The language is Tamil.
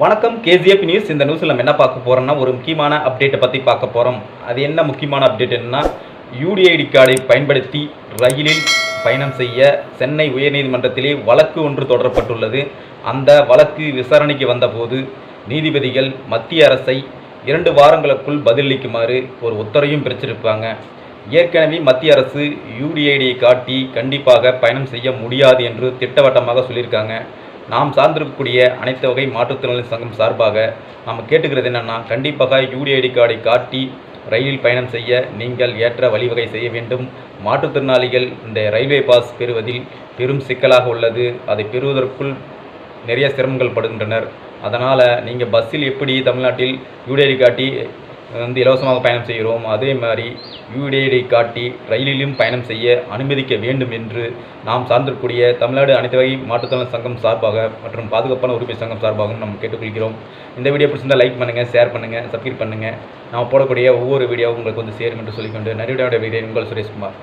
வணக்கம் கேஜிஎஃப் நியூஸ் இந்த நியூஸில் நம்ம என்ன பார்க்க போகிறோம்னா ஒரு முக்கியமான அப்டேட்டை பற்றி பார்க்க போகிறோம் அது என்ன முக்கியமான அப்டேட் என்னன்னா யூடிஐடி கார்டை பயன்படுத்தி ரயிலில் பயணம் செய்ய சென்னை உயர்நீதிமன்றத்திலே வழக்கு ஒன்று தொடரப்பட்டுள்ளது. அந்த வழக்கு விசாரணைக்கு வந்தபோது நீதிபதிகள் மத்திய அரசை இரண்டு வாரங்களுக்குள் பதிலளிக்குமாறு ஒரு உத்தரவையும் பிரிச்சிருப்பாங்க ஏற்கனவே மத்திய அரசு யூடிஐடியை காட்டி கண்டிப்பாக பயணம் செய்ய முடியாது என்று திட்டவட்டமாக சொல்லியிருக்காங்க. நாம் சார்ந்திருக்கக்கூடிய அனைத்து வகை மாற்றுத்திறனாளி சங்கம் சார்பாக நாம் கேட்டுக்கிறது என்னென்னா கண்டிப்பாக யூடிஐடி கார்டை காட்டி ரயிலில் பயணம் செய்ய நீங்கள் ஏற்ற வழிவகை செய்ய வேண்டும். மாற்றுத்திறனாளிகள் இந்த ரயில்வே பாஸ் பெறுவதில் பெரும் சிக்கலாக உள்ளது. அதை பெறுவதற்குள் நிறைய சிரமங்கள் படுகின்றனர். அதனால் நீங்கள் பஸ்ஸில் எப்படி தமிழ்நாட்டில் யூடிஐடி காட்டி வந்து இலவசமாக பயணம் செய்கிறோம். அதே மாதிரி யூடிஐடி காட்டி ரயிலிலும் பயணம் செய்ய அனுமதிக்க வேண்டும் என்று நாம் சார்ந்திருக்கக்கூடிய தமிழ்நாடு அனைத்து வகை மாற்றுத்திறனாளி சங்கம் சார்பாக மற்றும் பாதுகாப்பான உரிமை சங்கம் சார்பாகவும் நம்ம கேட்டுக்கொள்கிறோம். இந்த வீடியோ பிடிச்சிருந்தால் லைக் பண்ணுங்கள் ஷேர் பண்ணுங்கள் சப்ஸ்கிரைப் பண்ணுங்கள் நாம் போடக்கூடிய ஒவ்வொரு வீடியோவும் உங்களுக்கு வந்து சேரும் என்று சொல்லிக்கொண்டு நன்றியுடைய வீடியோ உங்கள் சுரேஷ்குமார்.